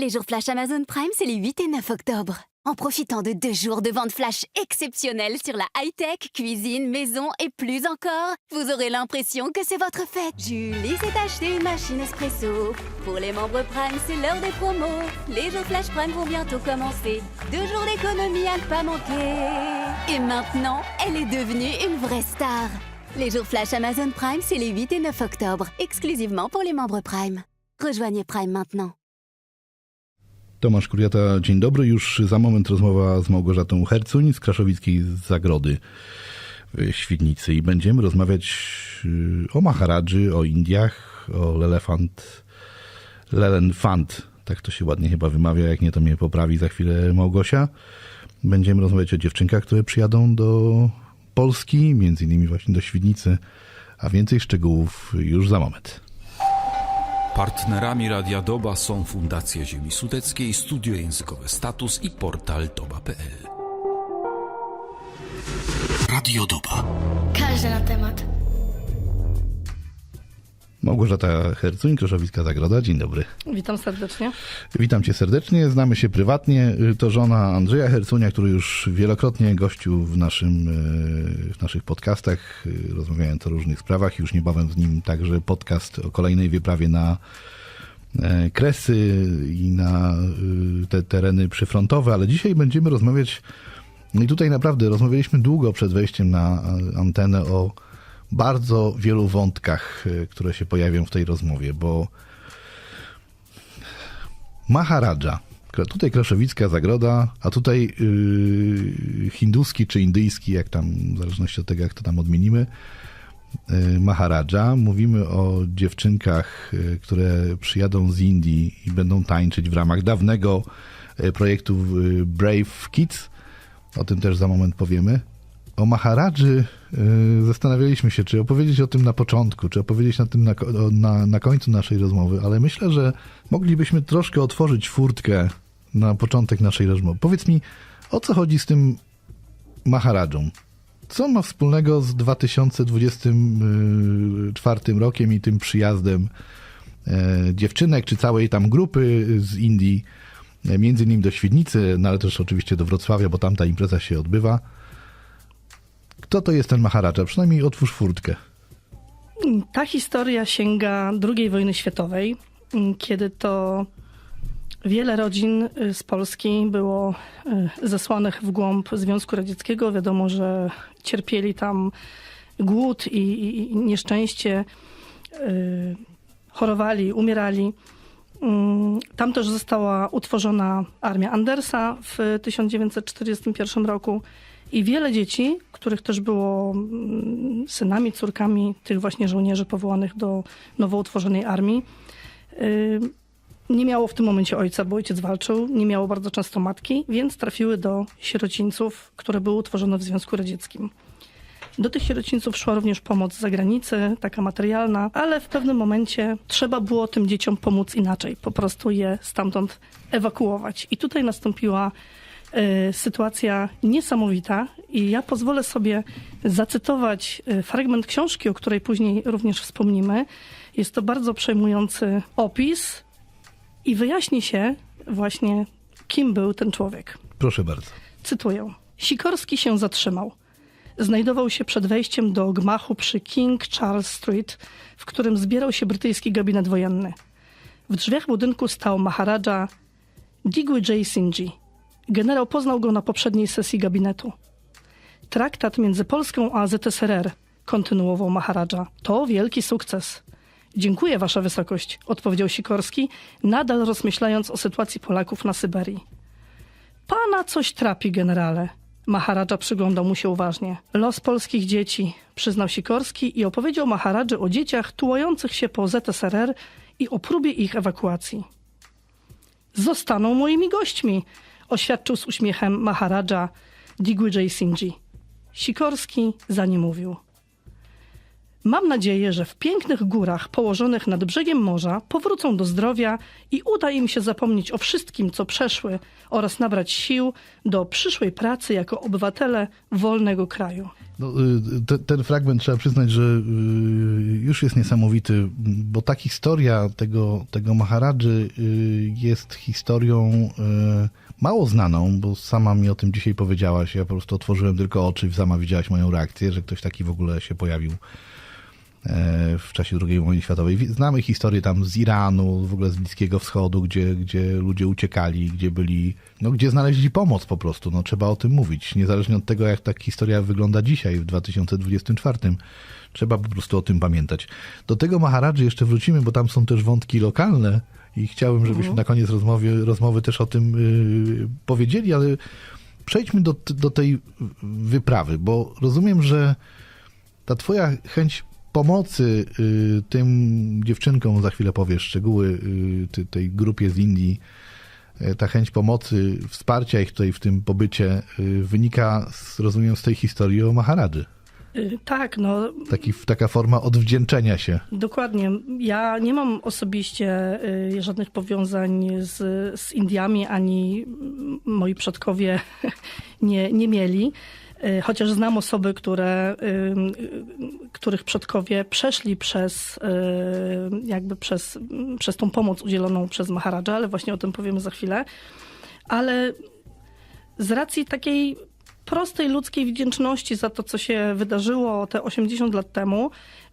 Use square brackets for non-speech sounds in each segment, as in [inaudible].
Les jours flash Amazon Prime, c'est les 8 et 9 octobre. En profitant de deux jours de vente flash exceptionnelles sur la high-tech, cuisine, maison et plus encore, vous aurez l'impression que c'est votre fête. Julie s'est acheté une machine espresso. Pour les membres Prime, c'est l'heure des promos. Les jours flash Prime vont bientôt commencer. Deux jours d'économie à ne pas manquer. Et maintenant, elle est devenue une vraie star. Les jours flash Amazon Prime, c'est les 8 et 9 octobre, exclusivement pour les membres Prime. Rejoignez Prime maintenant. Tomasz Kuriata, dzień dobry. Już za moment rozmowa z Małgorzatą Hercuń z Kraszowickiej Zagrody Świdnicy i będziemy rozmawiać y, o Maharadży, o Indiach, o Lelefant, Lelenfant, tak to się ładnie chyba wymawia, jak nie to mnie poprawi za chwilę Małgosia. Będziemy rozmawiać o dziewczynkach, które przyjadą do Polski, między innymi właśnie do Świdnicy, a więcej szczegółów już za moment. Partnerami Radia Doba są Fundacja Ziemi Sudeckiej, Studio Językowe Status i portal doba.pl. Radio Doba. Każdy na temat. Małgorzata Hercuń, Kroszowicka Zagroda, dzień dobry. Witam serdecznie. Witam cię serdecznie, znamy się prywatnie. To żona Andrzeja Hercunia, który już wielokrotnie gościł w, naszym, e, w naszych podcastach, rozmawiając o różnych sprawach. Już niebawem z nim także podcast o kolejnej wyprawie na e, Kresy i na e, te tereny przyfrontowe, ale dzisiaj będziemy rozmawiać, no i tutaj naprawdę rozmawialiśmy długo przed wejściem na antenę o bardzo wielu wątkach, e, które się pojawią w tej rozmowie, bo Maharadża. Tutaj kraszowicka zagroda, a tutaj yy, hinduski czy indyjski, jak tam, w zależności od tego, jak to tam odmienimy, yy, Maharadża. Mówimy o dziewczynkach, yy, które przyjadą z Indii i będą tańczyć w ramach dawnego yy, projektu yy, Brave Kids. O tym też za moment powiemy. O Maharadży yy, zastanawialiśmy się, czy opowiedzieć o tym na początku, czy opowiedzieć na tym na, na, na końcu naszej rozmowy, ale myślę, że moglibyśmy troszkę otworzyć furtkę na początek naszej rozmowy. Powiedz mi, o co chodzi z tym Maharadżą? Co ma wspólnego z 2024 rokiem i tym przyjazdem e, dziewczynek, czy całej tam grupy z Indii, e, między innymi do Świdnicy, no ale też oczywiście do Wrocławia, bo tam ta impreza się odbywa. Kto to jest ten Maharadża? Przynajmniej otwórz furtkę. Ta historia sięga II wojny światowej, kiedy to wiele rodzin y, z Polski było y, zesłanych w głąb Związku Radzieckiego. Wiadomo, że cierpieli tam głód i, i, i nieszczęście, y, chorowali, umierali. Mm, Tam też została utworzona armia Andersa w 1941 roku i wiele dzieci, których też było mm, synami, córkami tych właśnie żołnierzy powołanych do nowo utworzonej armii, y, nie miało w tym momencie ojca, bo ojciec walczył, nie miało bardzo często matki, więc trafiły do sierocińców, które były utworzone w Związku Radzieckim. Do tych sierocińców szła również pomoc z zagranicy, taka materialna, ale w pewnym momencie trzeba było tym dzieciom pomóc inaczej, po prostu je stamtąd ewakuować. I tutaj nastąpiła sytuacja niesamowita i ja pozwolę sobie zacytować e, fragment książki, o której później również wspomnimy. Jest to bardzo przejmujący opis i wyjaśni się właśnie, kim był ten człowiek. Proszę bardzo. Cytuję. Sikorski się zatrzymał. Znajdował się przed wejściem do gmachu przy King Charles Street, w którym zbierał się brytyjski gabinet wojenny. W drzwiach budynku stał Maharadża Digwijay Singhi. Generał poznał go na poprzedniej sesji gabinetu. Traktat między Polską a ZSRR, kontynuował Maharadża, to wielki sukces. Dziękuję, Wasza Wysokość, odpowiedział Sikorski, nadal rozmyślając o sytuacji Polaków na Syberii. Pana coś trapi, generale. Maharadża przyglądał mu się uważnie. Los polskich dzieci, przyznał Sikorski i opowiedział Maharadży o dzieciach tułających się po ZSRR i o próbie ich ewakuacji. Zostaną moimi gośćmi, oświadczył z uśmiechem Maharadża Digwijay Singhi. Sikorski za nie mówił. Mam nadzieję, że w pięknych górach położonych nad brzegiem morza powrócą do zdrowia i uda im się zapomnieć o wszystkim, co przeszły oraz nabrać sił do przyszłej pracy jako obywatele wolnego kraju. No, y, te, ten fragment trzeba przyznać, że y, już jest niesamowity, bo ta historia tego, tego Maharadży jest historią y, mało znaną, bo sama mi o tym dzisiaj powiedziałaś. Ja po prostu otworzyłem tylko oczy i sama widziałaś moją reakcję, że ktoś taki w ogóle się pojawił w czasie II wojny światowej. Wi- Znamy historię tam z Iranu, w ogóle z Bliskiego Wschodu, gdzie, gdzie ludzie uciekali, gdzie byli, no gdzie znaleźli pomoc po prostu. No trzeba o tym mówić. Niezależnie od tego, jak ta historia wygląda dzisiaj, w 2024. Trzeba po prostu o tym pamiętać. Do tego Maharadży jeszcze wrócimy, bo tam są też wątki lokalne i chciałbym, żebyśmy na koniec rozmowy, rozmowy też o tym y, powiedzieli, ale przejdźmy do, do tej wyprawy, bo rozumiem, że ta twoja chęć pomocy y, tym dziewczynkom, za chwilę powiesz szczegóły, y, tej grupie z Indii, y, ta chęć pomocy, wsparcia ich tutaj w tym pobycie y, wynika, z, rozumiem, z tej historii o Maharadży. Tak, no Taki, taka forma odwdzięczenia się. Dokładnie. Ja nie mam osobiście żadnych powiązań z, z Indiami, ani moi przodkowie [laughs] nie, nie mieli. Y, Chociaż znam osoby, które, y, y, których przodkowie przeszli przez, jakby przez, przez tą pomoc udzieloną przez Maharadża, ale właśnie o tym powiemy za chwilę. Ale z racji takiej prostej ludzkiej wdzięczności za to, co się wydarzyło te 80 lat temu,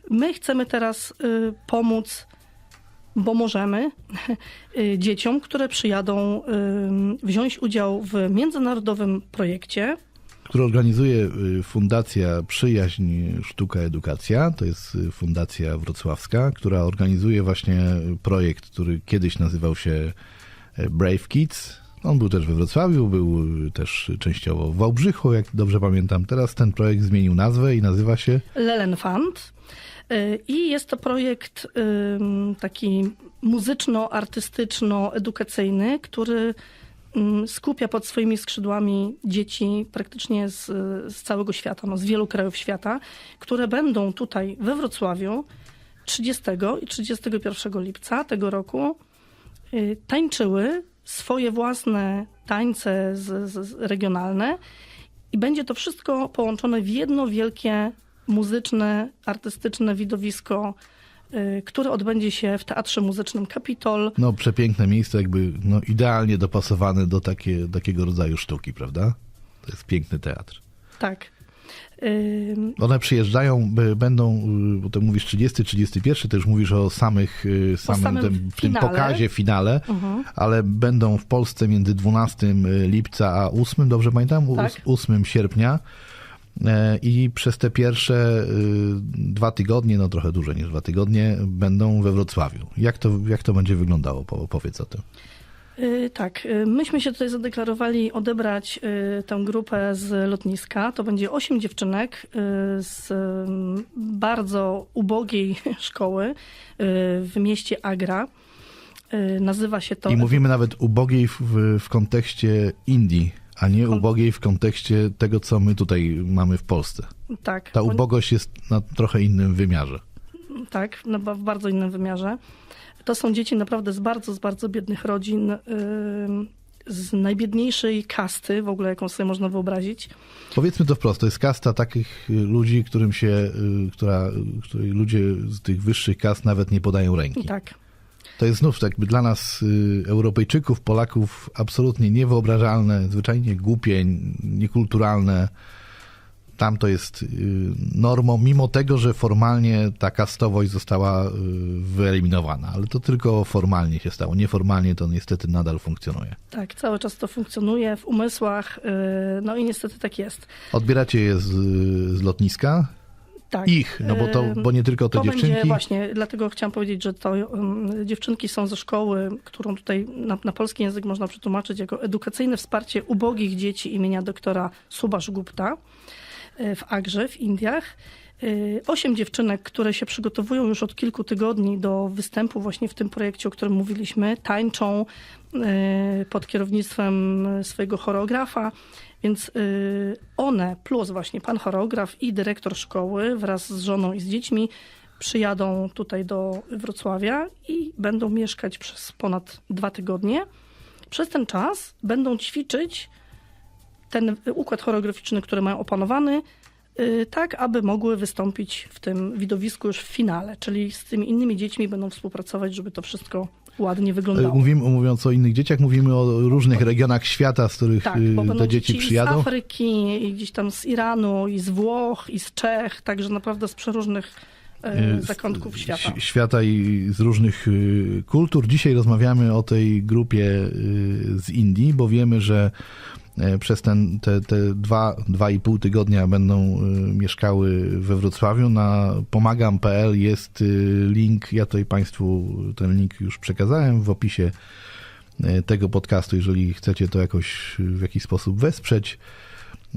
my chcemy teraz pomóc, bo możemy, [laughs] dzieciom, które przyjadą wziąć udział w międzynarodowym projekcie. Który organizuje y, Fundacja Przyjaźń Sztuka Edukacja. To jest y, fundacja wrocławska, która organizuje właśnie projekt, który kiedyś nazywał się e, Brave Kids. On był też we Wrocławiu, był y, też częściowo w Wałbrzychu, jak dobrze pamiętam. Teraz ten projekt zmienił nazwę i nazywa się Lelen Fund. Y, I jest to projekt taki muzyczno-artystyczno-edukacyjny, który skupia pod swoimi skrzydłami dzieci praktycznie z, z całego świata, no, z wielu krajów świata, które będą tutaj we Wrocławiu 30 i 31 lipca tego roku y, tańczyły swoje własne tańce z, z regionalne i będzie to wszystko połączone w jedno wielkie muzyczne, artystyczne widowisko, y, które odbędzie się w Teatrze Muzycznym Kapitol. no, przepiękne miejsce, jakby no, idealnie dopasowane do takie, takiego rodzaju sztuki, prawda? To jest piękny teatr. Tak. Ym, One przyjeżdżają, będą, y, bo to mówisz 30, 31, to już mówisz o samych, y, samym, samym tym, w tym pokazie, finale, Mhm. ale będą w Polsce między 12 lipca a 8, dobrze pamiętam? Tak. 8 sierpnia. E, I przez te pierwsze y, dwa tygodnie, no trochę dłużej niż dwa tygodnie, będą we Wrocławiu. Jak to, jak to będzie wyglądało? Po- Opowiedz o tym. y, tak, y, myśmy się tutaj zadeklarowali odebrać tę grupę z lotniska. To będzie osiem dziewczynek z ym, bardzo ubogiej [laughs] szkoły w mieście Agra. Nazywa się to I mówimy nawet ubogiej w, w kontekście Indii, a nie ubogiej w kontekście tego, co my tutaj mamy w Polsce. tak. Ta ubogość jest na trochę innym wymiarze. Tak, no, w bardzo innym wymiarze. To są dzieci naprawdę z bardzo, z bardzo biednych rodzin, ym, z najbiedniejszej kasty, w ogóle jaką sobie można wyobrazić. Powiedzmy to wprost, to jest kasta takich y, ludzi, którym się, y, która, której ludzie z tych wyższych kast nawet nie podają ręki. Tak, To jest znów jakby dla nas y, Europejczyków, Polaków absolutnie niewyobrażalne, zwyczajnie głupie, niekulturalne. Tam to jest y, normą, mimo tego, że formalnie ta kastowość została y, wyeliminowana, ale to tylko formalnie się stało. Nieformalnie to niestety nadal funkcjonuje. tak, cały czas to funkcjonuje w umysłach, no i niestety tak jest. Odbieracie je z, z lotniska? Tak. Ich, no bo to, bo nie tylko te to dziewczynki. Będzie właśnie, dlatego chciałam powiedzieć, że to um, dziewczynki są ze szkoły, którą tutaj na, na polski język można przetłumaczyć jako edukacyjne wsparcie ubogich dzieci imienia doktora Subhash Gupta y, w Agrze w Indiach. Y, Osiem dziewczynek, które się przygotowują już od kilku tygodni do występu właśnie w tym projekcie, o którym mówiliśmy, tańczą y, pod kierownictwem swojego choreografa. Więc y, one, plus właśnie pan choreograf i dyrektor szkoły wraz z żoną i z dziećmi przyjadą tutaj do Wrocławia i będą mieszkać przez ponad dwa tygodnie. Przez ten czas będą ćwiczyć ten układ choreograficzny, który mają opanowany, y, tak aby mogły wystąpić w tym widowisku już w finale, czyli z tymi innymi dziećmi będą współpracować, żeby to wszystko ładnie E, wyglądało. Mówimy, mówiąc o innych dzieciach, mówimy o różnych regionach świata, z których Tak, będą te dzieci z przyjadą. Afryki, i gdzieś tam z Iranu, i z Włoch, i z Czech, także naprawdę z przeróżnych e, z- zakątków świata. Świata i z różnych kultur. Dzisiaj rozmawiamy o tej grupie z Indii, bo wiemy, że e, przez ten, te, te dwa, dwa i pół tygodnia będą y, mieszkały we Wrocławiu. Na pomagam.pl jest y, link, ja tutaj Państwu ten link już przekazałem w opisie e, tego podcastu, jeżeli chcecie to jakoś w jakiś sposób wesprzeć,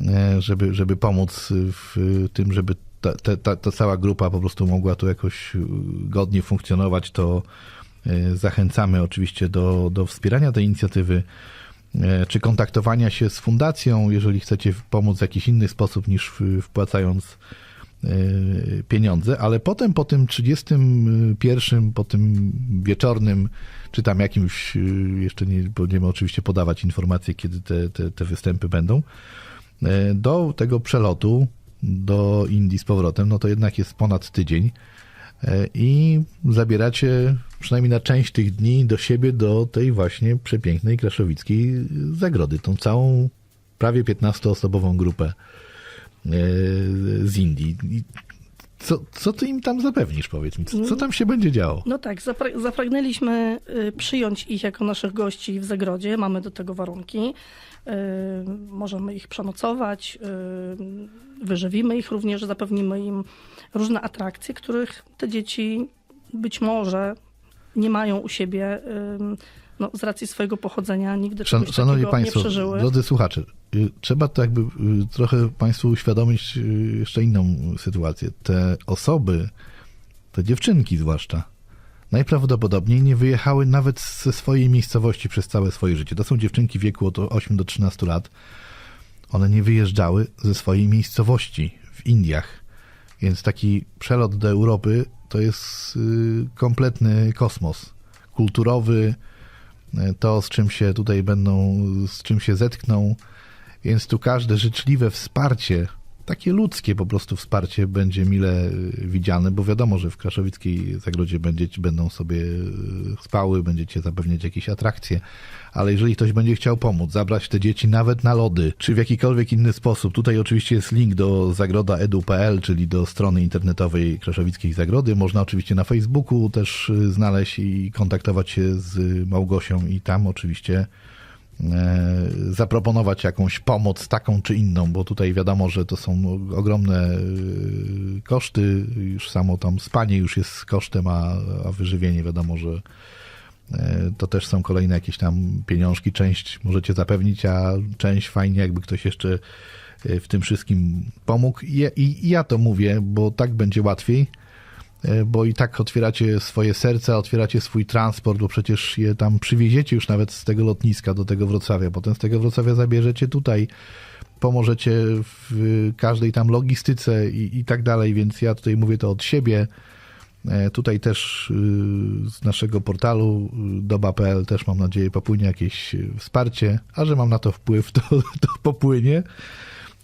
e, żeby, żeby pomóc w tym, żeby ta, ta, ta, cała grupa po prostu mogła tu jakoś godnie funkcjonować, to e, zachęcamy oczywiście do, do wspierania tej inicjatywy, e, czy kontaktowania się z fundacją, jeżeli chcecie pomóc w jakiś inny sposób niż wpłacając e, pieniądze, ale potem po tym 31, po tym wieczornym, czy tam jakimś, e, jeszcze nie będziemy oczywiście podawać informacji, kiedy te, te, te występy będą, e, do tego przelotu do Indii z powrotem, no to jednak jest ponad tydzień. e, i zabieracie przynajmniej na część tych dni do siebie, do tej właśnie przepięknej kraszowickiej zagrody, tą całą prawie 15-osobową grupę e, z Indii. Co, co ty im tam zapewnisz, powiedz mi? Co, co tam się będzie działo? No tak, zapra- zapragnęliśmy y, przyjąć ich jako naszych gości w zagrodzie. Mamy do tego warunki. Y, Możemy ich przenocować, y, wyżywimy ich również, zapewnimy im różne atrakcje, których te dzieci być może nie mają u siebie y, no, z racji swojego pochodzenia, nigdy Szan, szanowni Państwo, nie przeżyły. drodzy słuchacze, trzeba to jakby trochę Państwu uświadomić jeszcze inną sytuację. Te osoby, te dziewczynki zwłaszcza, najprawdopodobniej nie wyjechały nawet ze swojej miejscowości przez całe swoje życie. To są dziewczynki w wieku od 8 do 13 lat. One nie wyjeżdżały ze swojej miejscowości w Indiach. Więc taki przelot do Europy to jest y, kompletny kosmos kulturowy, y, to z czym się tutaj będą, z czym się zetkną. Więc tu każde życzliwe wsparcie, takie ludzkie po prostu wsparcie będzie mile y, widziane, bo wiadomo, że w Kraszowickiej Zagrodzie będziecie, będą sobie y, spały, będziecie zapewniać jakieś atrakcje, ale jeżeli ktoś będzie chciał pomóc, zabrać te dzieci nawet na lody, czy w jakikolwiek inny sposób, tutaj oczywiście jest link do zagroda.edu.pl, czyli do strony internetowej Kraszowickiej Zagrody. Można oczywiście na Facebooku też y, znaleźć i kontaktować się z Małgosią i tam oczywiście zaproponować jakąś pomoc taką czy inną, bo tutaj wiadomo, że to są ogromne e, koszty, już samo tam spanie już jest kosztem, a, a wyżywienie wiadomo, że e, to też są kolejne jakieś tam pieniążki, część możecie zapewnić, a część fajnie jakby ktoś jeszcze e, w tym wszystkim pomógł. I, i, i ja to mówię, bo tak będzie łatwiej, e, bo i tak otwieracie swoje serca, otwieracie swój transport, bo przecież je tam przywieziecie już nawet z tego lotniska do tego Wrocławia, potem z tego Wrocławia zabierzecie tutaj, pomożecie w każdej tam logistyce i, i tak dalej, więc ja tutaj mówię to od siebie. E, Tutaj też y, z naszego portalu y, doba.pl też mam nadzieję popłynie jakieś wsparcie, a że mam na to wpływ, to, [laughs] to popłynie.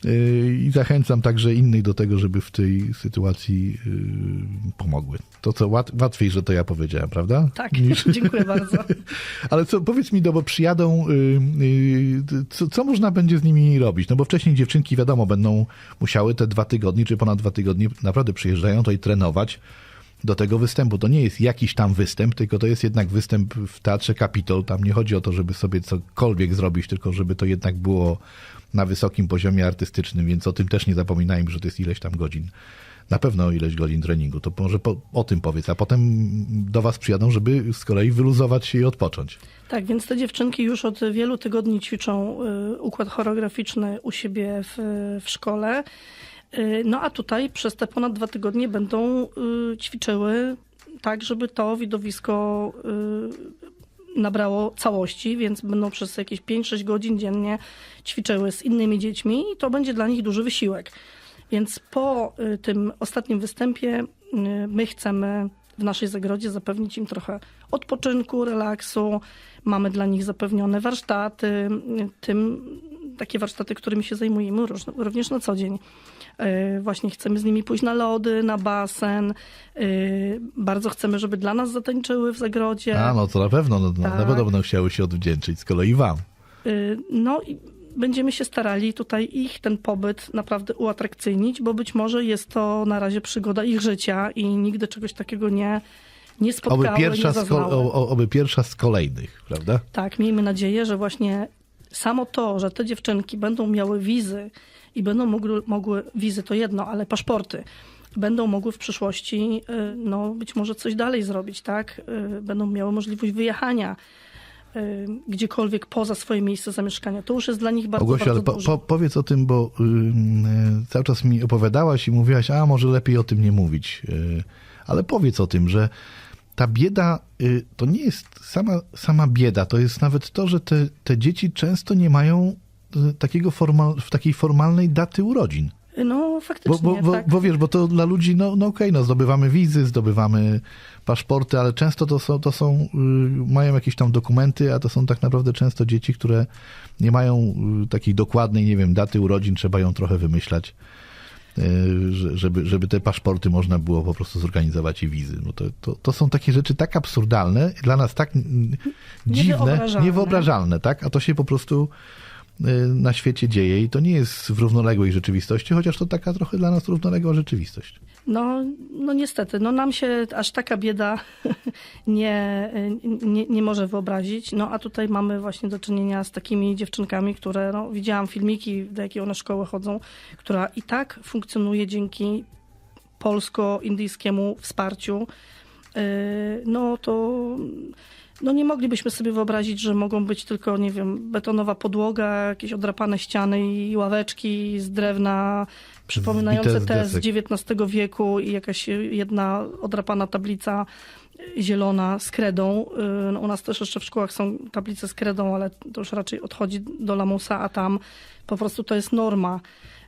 Y, I zachęcam także innych do tego, żeby w tej sytuacji y, pomogły. To co, łat, łatwiej, że to ja powiedziałem, prawda? Tak, Niż... [laughs] dziękuję bardzo. [laughs] Ale co, powiedz mi, no bo przyjadą, y, co, co można będzie z nimi robić? No bo wcześniej dziewczynki, wiadomo, będą musiały te dwa tygodnie, czy ponad dwa tygodnie naprawdę przyjeżdżają to i trenować do tego występu. To nie jest jakiś tam występ, tylko to jest jednak występ w Teatrze Kapitol. Tam nie chodzi o to, żeby sobie cokolwiek zrobić, tylko żeby to jednak było na wysokim poziomie artystycznym, więc o tym też nie zapominajmy, że to jest ileś tam godzin. Na pewno ileś godzin treningu. To może po, o tym powiedz, a potem do was przyjadą, żeby z kolei wyluzować się i odpocząć. Tak, więc te dziewczynki już od wielu tygodni ćwiczą y, układ choreograficzny u siebie w, w szkole. Y, No a tutaj przez te ponad dwa tygodnie będą y, ćwiczyły tak, żeby to widowisko nabrało całości, więc będą przez jakieś 5-6 godzin dziennie ćwiczyły z innymi dziećmi i to będzie dla nich duży wysiłek. Więc po y, tym ostatnim występie y, my chcemy w naszej zagrodzie zapewnić im trochę odpoczynku, relaksu. Mamy dla nich zapewnione warsztaty. y, Tym takie warsztaty, którymi się zajmujemy również na co dzień. Y, Właśnie chcemy z nimi pójść na lody, na basen. Y, Bardzo chcemy, żeby dla nas zatańczyły w zagrodzie. A, no to na pewno, no, no, na Tak. pewno będą chciały się odwdzięczyć z kolei wam. Y, No i będziemy się starali tutaj ich ten pobyt naprawdę uatrakcyjnić, bo być może jest to na razie przygoda ich życia i nigdy czegoś takiego nie, nie spotkały, Oby pierwsza, nie ko- oby pierwsza z kolejnych, prawda? Tak, miejmy nadzieję, że właśnie samo to, że te dziewczynki będą miały wizy i będą mogły, mogły wizy to jedno, ale paszporty, będą mogły w przyszłości y, no, być może coś dalej zrobić, tak? Y, Będą miały możliwość wyjechania y, gdziekolwiek poza swoje miejsce zamieszkania. To już jest dla nich bardzo, Ogłosiu, bardzo ale po, po, powiedz o tym, bo e, cały czas mi opowiadałaś i mówiłaś, a może lepiej o tym nie mówić. Y, ale powiedz o tym, że ta bieda to nie jest sama, sama bieda, to jest nawet to, że te, te dzieci często nie mają takiego formal, takiej formalnej daty urodzin. No Bo, faktycznie, bo, bo, tak. bo wiesz, bo to dla ludzi, no, no okej, no zdobywamy wizy, zdobywamy paszporty, ale często to są, to są y, mają jakieś tam dokumenty, a to są tak naprawdę często dzieci, które nie mają y, takiej dokładnej, nie wiem, daty urodzin, trzeba ją trochę wymyślać, y, że- żeby, żeby te paszporty można było po prostu zorganizować i wizy. No to, to, to są takie rzeczy tak absurdalne, dla nas tak dziwne, Niewyobrażalne. niewyobrażalne, tak? A to się po prostu na świecie dzieje i to nie jest w równoległej rzeczywistości, chociaż to taka trochę dla nas równoległa rzeczywistość. No, no niestety, no nam się aż taka bieda [laughs] nie, nie, nie może wyobrazić. No a tutaj mamy właśnie do czynienia z takimi dziewczynkami, które, no widziałam filmiki, do jakiej one szkoły chodzą, która i tak funkcjonuje dzięki polsko-indyjskiemu wsparciu. Yy, No to no nie moglibyśmy sobie wyobrazić, że mogą być tylko, nie wiem, betonowa podłoga, jakieś odrapane ściany i ławeczki z drewna przypominające z te z. XIX wieku i jakaś jedna odrapana tablica zielona z kredą. No, u nas też jeszcze w szkołach są tablice z kredą, ale to już raczej odchodzi do lamusa, a tam po prostu to jest norma.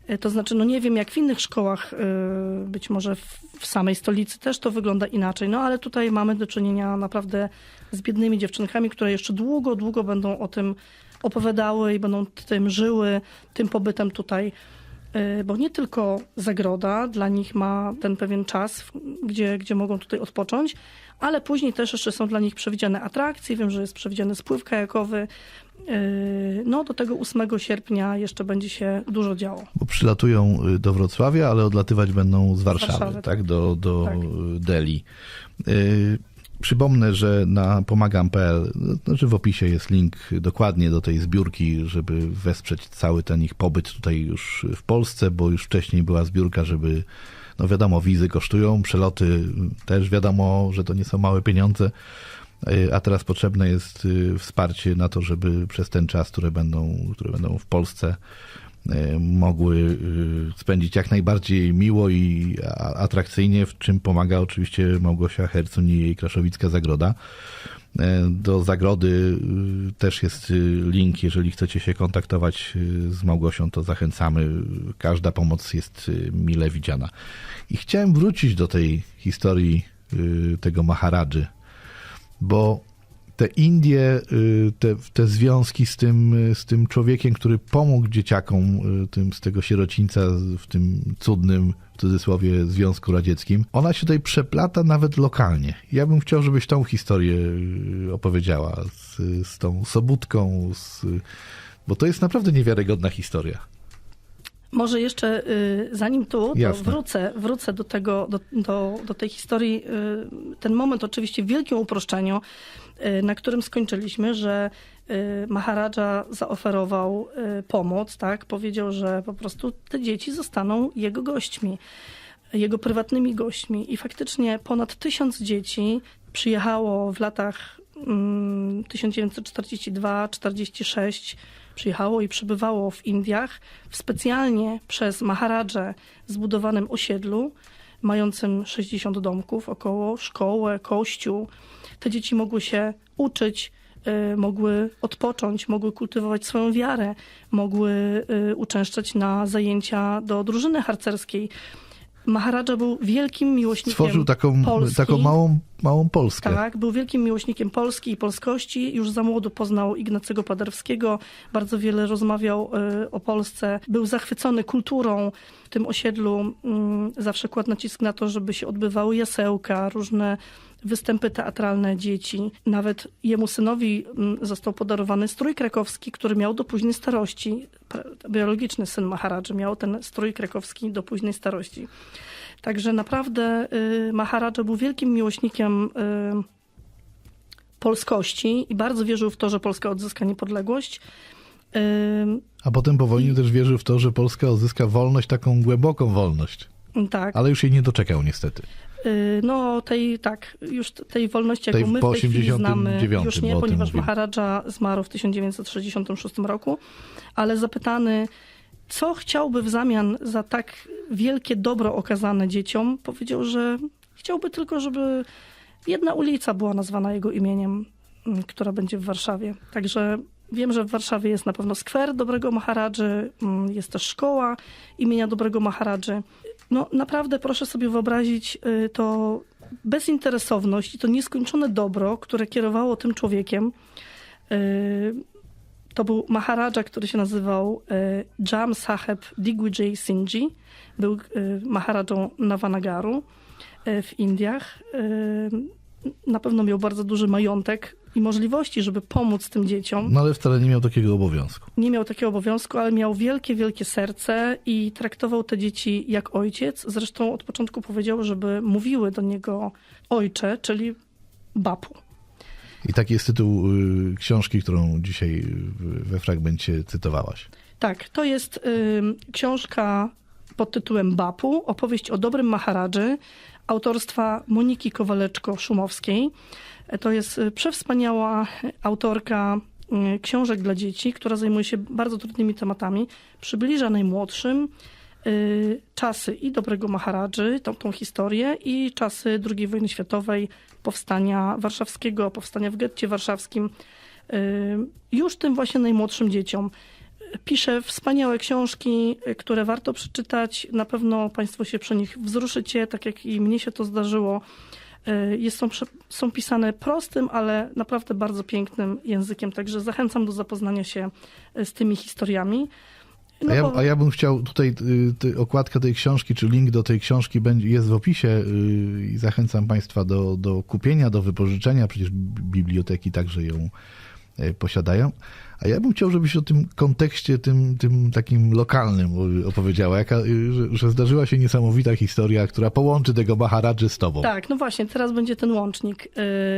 Yy, To znaczy, no nie wiem jak w innych szkołach, yy, być może w, samej stolicy też to wygląda inaczej, no ale tutaj mamy do czynienia naprawdę z biednymi dziewczynkami, które jeszcze długo, długo będą o tym opowiadały i będą tym żyły, tym pobytem tutaj bo nie tylko zagroda dla nich ma ten pewien czas, gdzie, gdzie mogą tutaj odpocząć, ale później też jeszcze są dla nich przewidziane atrakcje. Wiem, że jest przewidziany spływ kajakowy. Y, No, do tego 8 sierpnia jeszcze będzie się dużo działo. Bo przylatują y, do Wrocławia, ale odlatywać będą z Warszawy, Warszawy, tak? Do, do Tak. y, Delhi. Przypomnę, że na pomagam.pl, znaczy w opisie jest link dokładnie do tej zbiórki, żeby wesprzeć cały ten ich pobyt tutaj już w Polsce, bo już wcześniej była zbiórka, żeby, no wiadomo, wizy kosztują, przeloty też wiadomo, że to nie są małe pieniądze, y, a teraz potrzebne jest y, wsparcie na to, żeby przez ten czas, które będą, które będą w Polsce, mogły y, spędzić jak najbardziej miło i atrakcyjnie, w czym pomaga oczywiście Małgosia Hercun i jej Kraszowicka Zagroda. Y, Do Zagrody y, też jest y, link, jeżeli chcecie się kontaktować y, z Małgosią, to zachęcamy. Każda pomoc jest y, mile widziana. I chciałem wrócić do tej historii y, tego Maharadży, bo te Indie, y, te, te związki z tym, y, z tym człowiekiem, który pomógł dzieciakom y, tym, z tego sierocińca w tym cudnym, w cudzysłowie, Związku Radzieckim, ona się tutaj przeplata nawet lokalnie. Ja bym chciał, żebyś tą historię opowiedziała z, z tą Sobótką, z, bo to jest naprawdę niewiarygodna historia. Może jeszcze y, zanim tu, wrócę, wrócę do, tego, do, do, do tej historii. y, Ten moment oczywiście w wielkim uproszczeniu, y, na którym skończyliśmy, że Maharadża zaoferował pomoc, tak? Powiedział, że po prostu te dzieci zostaną jego gośćmi, jego prywatnymi gośćmi. I faktycznie ponad tysiąc dzieci przyjechało w latach mm, 1942-46 przyjechało i przebywało w Indiach w specjalnie przez Maharadżę zbudowanym osiedlu, mającym 60 domków, około szkołę, kościół. Te dzieci mogły się uczyć, y, mogły odpocząć, mogły kultywować swoją wiarę, mogły y, uczęszczać na zajęcia do drużyny harcerskiej. Maharadża był wielkim miłośnikiem Stworzył taką, Polski. taką małą, małą Polskę. Tak, był wielkim miłośnikiem Polski i polskości. Już za młodu poznał Ignacego Paderewskiego, bardzo wiele rozmawiał y, o Polsce. Był zachwycony kulturą w tym osiedlu. mm, Zawsze kładł nacisk na to, żeby się odbywały jasełka, różne występy teatralne dzieci. Nawet jemu synowi mm, został podarowany strój krakowski, który miał do późnej starości. Biologiczny syn Maharadży miał ten strój krakowski do późnej starości. Także naprawdę y, Maharadża był wielkim miłośnikiem y, polskości i bardzo wierzył w to, że Polska odzyska niepodległość. Y, A potem po wojnie też wierzył w to, że Polska odzyska wolność, taką głęboką wolność. tak. Ale już jej nie doczekał niestety. Y, No, tej, tak, już tej wolności, Tej jaką my po w tej chwili znamy, 89, już nie, ponieważ. Maharadża zmarł w 1966 roku, ale zapytany, co chciałby w zamian za tak wielkie dobro okazane dzieciom, powiedział, że chciałby tylko, żeby jedna ulica była nazwana jego imieniem, m, która będzie w Warszawie. Także wiem, że w Warszawie jest na pewno skwer Dobrego Maharadży, m, jest też szkoła imienia Dobrego Maharadży. No naprawdę proszę sobie wyobrazić y, to bezinteresowność i to nieskończone dobro, które kierowało tym człowiekiem. Y, To był Maharadża, który się nazywał y, Jam Saheb Digwijay Singhi. Był Maharadżą Navanagaru w Indiach. Na pewno miał bardzo duży majątek i możliwości, żeby pomóc tym dzieciom. No ale wcale nie miał takiego obowiązku. Nie miał takiego obowiązku, ale miał wielkie, wielkie serce i traktował te dzieci jak ojciec. Zresztą od początku powiedział, żeby mówiły do niego ojcze, czyli bapu. I taki jest tytuł y, książki, którą dzisiaj we fragmencie cytowałaś. Tak, to jest książka pod tytułem Bapu, opowieść o dobrym Maharadży, autorstwa Moniki Kowaleczko-Szumowskiej. To jest y, przewspaniała autorka y, książek dla dzieci, która zajmuje się bardzo trudnymi tematami, przybliża najmłodszym y, czasy i dobrego Maharadży, tą, tą historię, i czasy II wojny światowej, powstania warszawskiego, powstania w getcie warszawskim, już tym właśnie najmłodszym dzieciom. Pisze wspaniałe książki, które warto przeczytać. Na pewno Państwo się przy nich wzruszycie, tak jak i mnie się to zdarzyło. Y, Jest, są, są pisane prostym, ale naprawdę bardzo pięknym językiem, także zachęcam do zapoznania się y, z tymi historiami. No A ja, a ja bym chciał tutaj, y, ty, okładka tej książki, czy link do tej książki będzie, jest w opisie y, i zachęcam Państwa do, do kupienia, do wypożyczenia, przecież bi- biblioteki także ją posiadają. A ja bym chciał, żebyś o tym kontekście, tym, tym takim lokalnym y, opowiedziała, jaka, y, że, że zdarzyła się niesamowita historia, która połączy tego Maharadży z tobą. Tak, no właśnie, teraz będzie ten łącznik.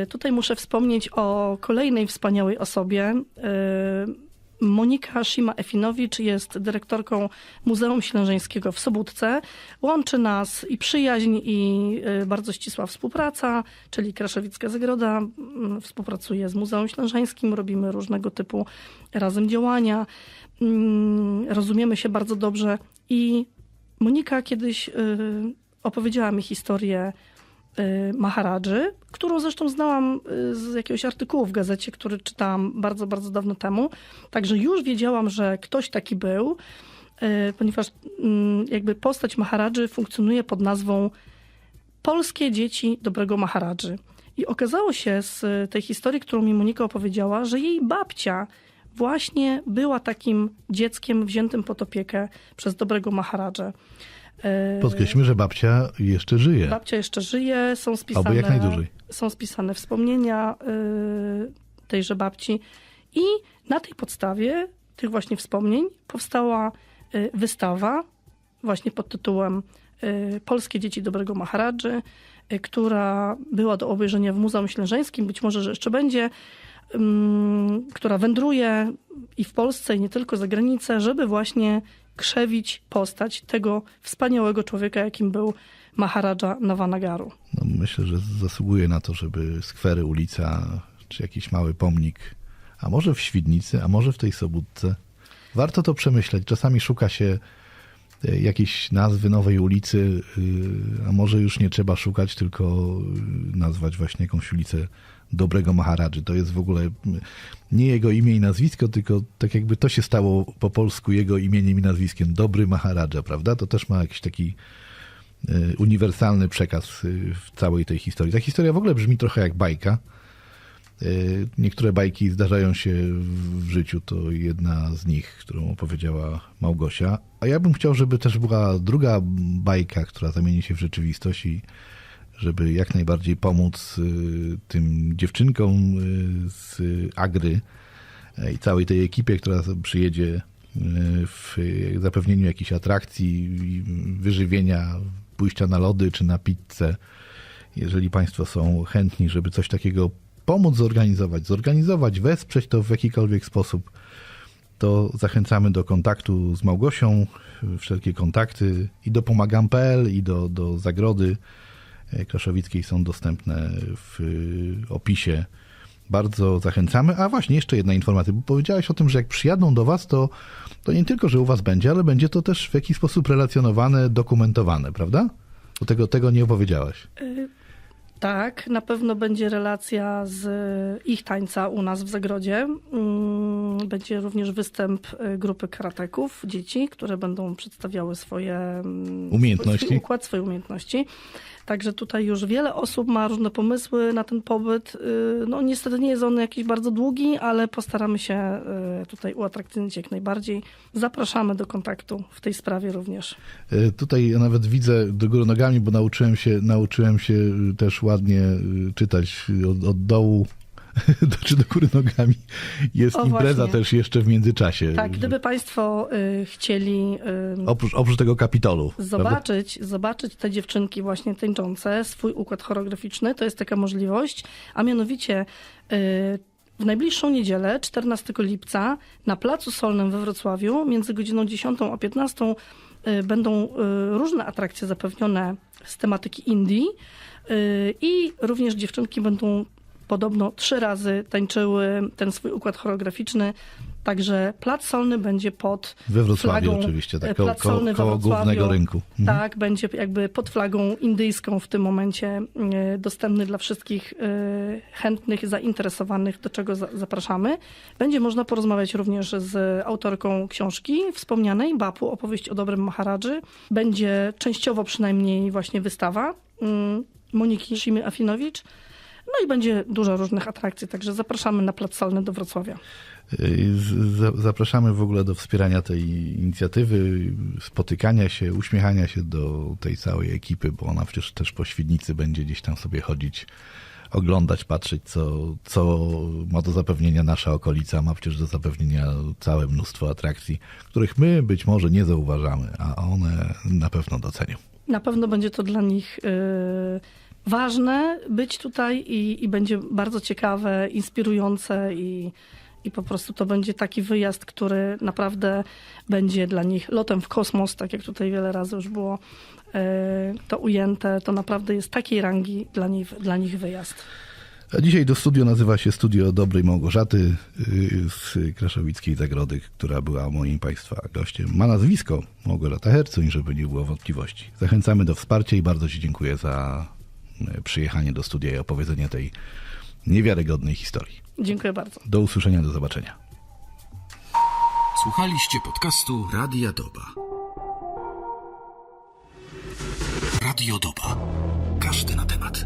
Y, Tutaj muszę wspomnieć o kolejnej wspaniałej osobie. Monika Shima-Efinowicz jest dyrektorką Muzeum Ślężeńskiego w Sobótce. Łączy nas i przyjaźń, i y, bardzo ścisła współpraca, czyli Kraszewicka Zagroda mm, współpracuje z Muzeum Ślężeńskim, robimy różnego typu razem działania. Mm, Rozumiemy się bardzo dobrze i Monika kiedyś y, opowiedziała mi historię Maharadży, którą zresztą znałam y, z jakiegoś artykułu w gazecie, który czytałam bardzo, bardzo dawno temu. Także już wiedziałam, że ktoś taki był, y, ponieważ mm, jakby postać Maharadży funkcjonuje pod nazwą Polskie dzieci dobrego Maharadży. I okazało się z y, tej historii, którą mi Monika opowiedziała, że jej babcia właśnie była takim dzieckiem wziętym pod opiekę przez dobrego Maharadżę. Y, Podkreślmy, że babcia jeszcze żyje. Babcia jeszcze żyje, są spisane, Oby jak najdłużej. są spisane wspomnienia y, tejże babci i na tej podstawie tych właśnie wspomnień powstała y, wystawa właśnie pod tytułem y, Polskie dzieci dobrego Maharadży, która była do obejrzenia w Muzeum Ślężeńskim, być może, że jeszcze będzie, która wędruje i w Polsce, i nie tylko za granicę, żeby właśnie krzewić postać tego wspaniałego człowieka, jakim był Maharadża Navanagaru. No, myślę, że zasługuje na to, żeby skwery, ulica, czy jakiś mały pomnik, a może w Świdnicy, a może w tej Sobótce. Warto to przemyśleć. Czasami szuka się e, jakiejś nazwy nowej ulicy, y, a może już nie trzeba szukać, tylko y, nazwać właśnie jakąś ulicę dobrego Maharadży. To jest w ogóle nie jego imię i nazwisko, tylko tak jakby to się stało po polsku jego imieniem i nazwiskiem. Dobry Maharadża, prawda? To też ma jakiś taki y, uniwersalny przekaz y, w całej tej historii. Ta historia w ogóle brzmi trochę jak bajka. Y, Niektóre bajki zdarzają się w życiu, to jedna z nich, którą opowiedziała Małgosia. A ja bym chciał, żeby też była druga bajka, która zamieni się w rzeczywistość i żeby jak najbardziej pomóc y, tym dziewczynkom y, z Agry y, i całej tej ekipie, która przyjedzie w zapewnieniu jakichś atrakcji, wyżywienia, pójścia na lody czy na pizzę. Jeżeli Państwo są chętni, żeby coś takiego pomóc zorganizować, zorganizować, wesprzeć to w jakikolwiek sposób, to zachęcamy do kontaktu z Małgosią. Wszelkie kontakty i do pomagam.pl i do, do Zagrody Kraszowickiej są dostępne w y, opisie. Bardzo zachęcamy. A właśnie, jeszcze jedna informacja, bo powiedziałeś o tym, że jak przyjadą do Was, to, to nie tylko, że u Was będzie, ale będzie to też w jakiś sposób relacjonowane, dokumentowane, prawda? Bo tego, tego nie opowiedziałaś. Tak, na pewno będzie relacja z ich tańca u nas w Zagrodzie. Mm, Będzie również występ grupy karateków, dzieci, które będą przedstawiały swoje mm, Umiejętności. Swój układ, swoje umiejętności. Także tutaj już wiele osób ma różne pomysły na ten pobyt. Y, No niestety nie jest on jakiś bardzo długi, ale postaramy się y, tutaj uatrakcyjnić jak najbardziej. Zapraszamy do kontaktu w tej sprawie również. E, Tutaj nawet widzę do góry nogami, bo nauczyłem się, nauczyłem się y, też ładnie y, czytać od, od dołu do, [laughs] czy do góry nogami. Jest O, impreza właśnie. też jeszcze w międzyczasie. Tak, gdyby Państwo y, chcieli y, Oprócz, oprócz tego kapitolu. prawda? zobaczyć, zobaczyć te dziewczynki właśnie tańczące, swój układ choreograficzny, to jest taka możliwość, a mianowicie y, w najbliższą niedzielę, 14 lipca, na Placu Solnym we Wrocławiu, między godziną 10 a 15 y, będą y, różne atrakcje zapewnione z tematyki Indii y, i również dziewczynki będą podobno trzy razy tańczyły ten swój układ choreograficzny. Także plac solny będzie pod We Wrocławiu flagą, oczywiście, tak, e, plac koło, solny koło głównego rynku. Mhm. Tak, będzie jakby pod flagą indyjską w tym momencie e, dostępny dla wszystkich e, chętnych, zainteresowanych, do czego za- zapraszamy. Będzie można porozmawiać również z autorką książki wspomnianej, Bapu, opowieść o dobrym Maharadży. Będzie częściowo przynajmniej właśnie wystawa mm, Moniki Shimy Afinowicz. No i będzie dużo różnych atrakcji, także zapraszamy na Plac Solny do Wrocławia. Y, Zapraszamy w ogóle do wspierania tej inicjatywy, spotykania się, uśmiechania się do tej całej ekipy, bo ona przecież też po Świdnicy będzie gdzieś tam sobie chodzić, oglądać, patrzeć, co, co ma do zapewnienia nasza okolica. Ma przecież do zapewnienia całe mnóstwo atrakcji, których my być może nie zauważamy, a one na pewno docenią. Na pewno będzie to dla nich y, ważne być tutaj i, i będzie bardzo ciekawe, inspirujące i, i po prostu to będzie taki wyjazd, który naprawdę będzie dla nich lotem w kosmos, tak jak tutaj wiele razy już było y, to ujęte. To naprawdę jest takiej rangi dla nich, dla nich wyjazd. Dzisiaj to studio nazywa się Studio Dobrej Małgorzaty y, z Kraszowickiej Zagrody, która była moim Państwa gościem. Ma nazwisko Małgorzata Hercuń, żeby nie było wątpliwości. Zachęcamy do wsparcia i bardzo Ci dziękuję za przyjechanie do studia i opowiedzenie tej niewiarygodnej historii. Dziękuję bardzo. Do usłyszenia, do zobaczenia. Słuchaliście podcastu Radia Doba. Radio Doba. Każdy na temat.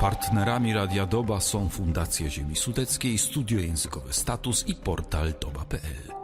Partnerami Radia Doba są Fundacja Ziemi Sudeckiej, Studio Językowe Status i portal doba.pl.